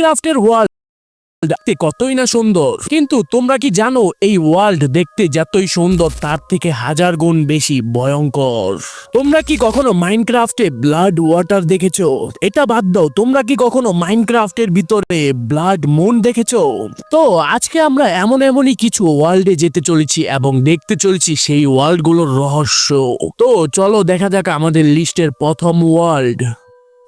মাইনক্রাফটের world দেখতে কতই না সুন্দর। কিন্তু তোমরা কি জানো, এই ওয়ার্ল্ড দেখতে যতই সুন্দর, তার থেকে হাজার গুণ বেশি ভয়ঙ্কর। তোমরা কি কখনো মাইনক্রাফটে ব্লাড ওয়াটার দেখেছ? এটা বাদ দাও, তোমরা কি কখনো মাইনক্রাফটের ভিতরে ব্লাড মুন দেখেছ? তো আজকে আমরা এমন এমনই কিছু ওয়ার্ল্ডে যেতে চলেছি এবং দেখতে চলেছি সেই ওয়ার্ল্ডগুলোর রহস্য। তো চলো দেখা যাক আমাদের লিস্টের প্রথম ওয়ার্ল্ড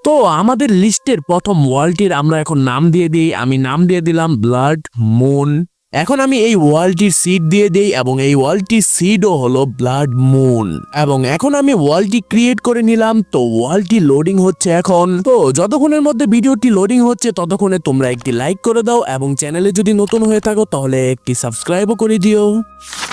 তো আমাদের লিস্টের প্রথম ওয়ার্ল্ডটির আমরা এখন নাম দিয়ে দিই। আমি নাম দিয়ে দিলাম ব্লাড, মুন। এখন আমি এই ওয়ার্ল্ডটির সিড দিয়ে দিই এবং এই ওয়ার্ল্ডটির সিডও হলো ব্লাড, মুন। এবং এখন আমি ওয়ার্ল্ডটি ক্রিয়েট করে নিলাম। তো ওয়ার্ল্ডটি লোডিং হচ্ছে এখন। তো যতক্ষণের মধ্যে ভিডিওটি লোডিং হচ্ছে, ততক্ষণে তোমরা একটি লাইক করে দাও এবং চ্যানেলে যদি নতুন হয়ে থাকো, তাহলে একটি সাবস্ক্রাইবও করে দিও।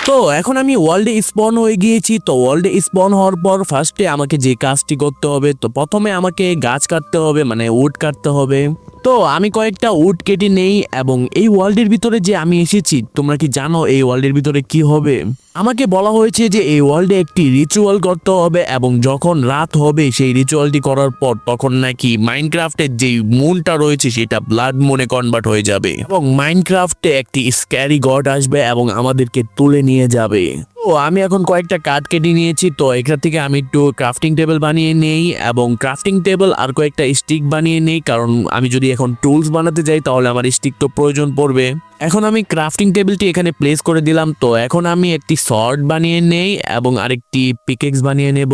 তো এখন আমি ওয়ার্ল্ডে স্পন হয়ে গিয়েছি, তো ওয়ার্ল্ডে স্পন হওয়ার পর ফার্স্টে আমাকে যে কাজটি করতে হবে, তো প্রথমে আমাকে গাছ কাটতে হবে মানে উড কাটতে হবে। তো আমি কয়েকটা উড কেটে নেই এবং এই ওয়ার্ল্ডের ভিতরে যে আমি এসেছি, তোমরা কি জানো এই ওয়ার্ল্ডের ভিতরে কি হবে? আমাকে বলা হয়েছে যে এই ওয়ার্ল্ডে একটি রিচুয়াল করতে হবে এবং যখন রাত হবে সেই রিচুয়ালটি করার পর তখন নাকি মাইনক্রাফটের যে মুনটা রয়েছে সেটা ব্লাড মুনে কনভার্ট হয়ে যাবে। এবং মাইনক্রাফটে একটি স্ক্যারি গড আসবে এবং আমাদেরকে তুলে নিয়ে যাবে। ও, আমি এখন কয়েকটা কাঠ কেটে নিয়েছি, তো এখান থেকে আমি একটু ক্রাফটিং টেবিল বানিয়ে নেই এবং ক্রাফটিং টেবিল আর কয়েকটা স্টিক বানিয়ে নেই, কারণ আমি যদি এখন টুলস বানাতে যাই তাহলে আমার স্টিক তো প্রয়োজন পড়বে। এখন আমি ক্রাফটিং টেবিলটি এখানে প্লেস করে দিলাম, তো এখন আমি একটি শর্ট বানিয়ে নেই এবং আরেকটি পিকেক্স বানিয়ে নেব।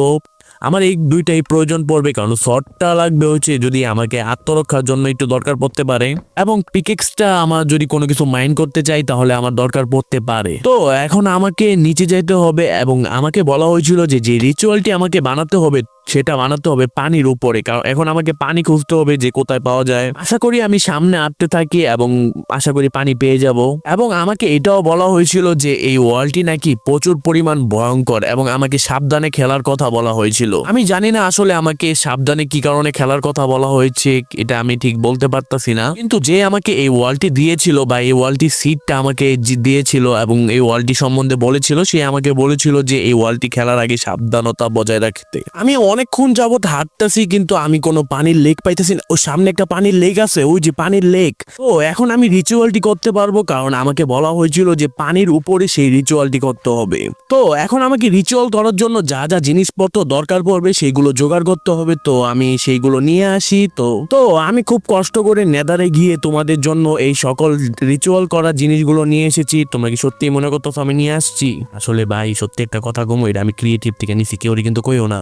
আমার এই দুইটাই প্রয়োজন পড়বে, কারণ শর্টটা লাগবে হচ্ছে যদি আমাকে আত্মরক্ষার জন্য একটু দরকার পড়তে পারে। এবং পিকেক্সটা আমার যদি কোনো কিছু মাইন্ড করতে চাই, তাহলে আমার দরকার পড়তে পারে। তো এখন আমাকে নিচে যাইতে হবে এবং আমাকে বলা হয়েছিল যে যে রিচুয়ালটি আমাকে বানাতে হবে সেটা বানাতে হবে পানির উপরে। কারণ এখন আমাকে পানি খুঁজতে হবে যে কোথায় পাওয়া যায়। আশা করি আমি সামনে আটতে থাকি এবং আশা করি পানি পেয়ে যাব। এবং আমাকে এটাও বলা হয়েছিল যে এই ওয়ার্ল্ডটি নাকি প্রচুর পরিমাণ ভয়ঙ্কর এবং আমাকে সাবধানে খেলার কথা বলা হয়েছিল। আমি জানি না আসলে আমাকে সাবধানে কি কারণে খেলার কথা বলা হয়েছে, এটা আমি ঠিক বলতে পারতাছি না। কিন্তু যে আমাকে এই ওয়ার্ল্ডটি দিয়েছিল বা এই ওয়ার্ল্ডটি সিটটা আমাকে দিয়েছিল এবং এই ওয়ার্ল্ডটি সম্বন্ধে বলেছিল, সে আমাকে বলেছিল যে এই ওয়ার্ল্ডটি খেলার আগে সাবধানতা বজায় রাখতে। আমি অনেকক্ষণ যাবত হাঁটতেছি, কিন্তু আমি কোনো পানির লেক পাইতেছি না। ও সামনে একটা পানির লেক আছে, ওই যে পানির লেক তো এখন আমি রিচুয়ালটি করতে পারব, কারণ আমাকে বলা হয়েছিল যে পানির উপরে সেই রিচুয়ালটি করতে হবে। তো, এখন আমাকে রিচুয়াল করার জন্য যা যা জিনিসপত্র দরকার পড়বে, সেগুলো জোগাড় করতে হবে। তো, আমি সেইগুলো নিয়ে আসি, তো। তো, আমি খুব কষ্ট করে নেদারে গিয়ে তোমাদের জন্য এই সকল রিচুয়াল করা জিনিসগুলো নিয়ে এসেছি। তোমরা কি সত্যি মনে করতো আমি নিয়ে আসছি? আসলে ভাই, সত্যি একটা কথা কমো এটা আমি ক্রিয়েটিভ থেকে নিছি কেউ কিন্তু কইও না।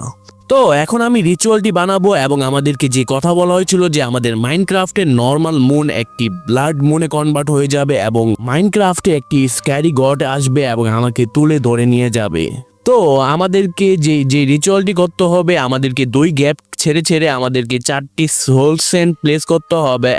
তো এখন আমি রিচুয়ালটি বানাবো এবং আমাদেরকে যে কথা বলা হয়েছিল যে আমাদের মাইনক্রাফটের নর্মাল মুন একটি ব্লাড মুনে কনভার্ট হয়ে যাবে এবং মাইনক্রাফটে একটি স্ক্যারি গড আসবে এবং আমাকে তুলে ধরে নিয়ে যাবে। তো আমাদেরকে যে যে রিচুয়ালটি করতে হবে, আমাদেরকে দুই গ্যাপ ছেড়ে ছেড়ে আমাদেরকে চারটি সোল সেন্ট প্লেস করতে হবে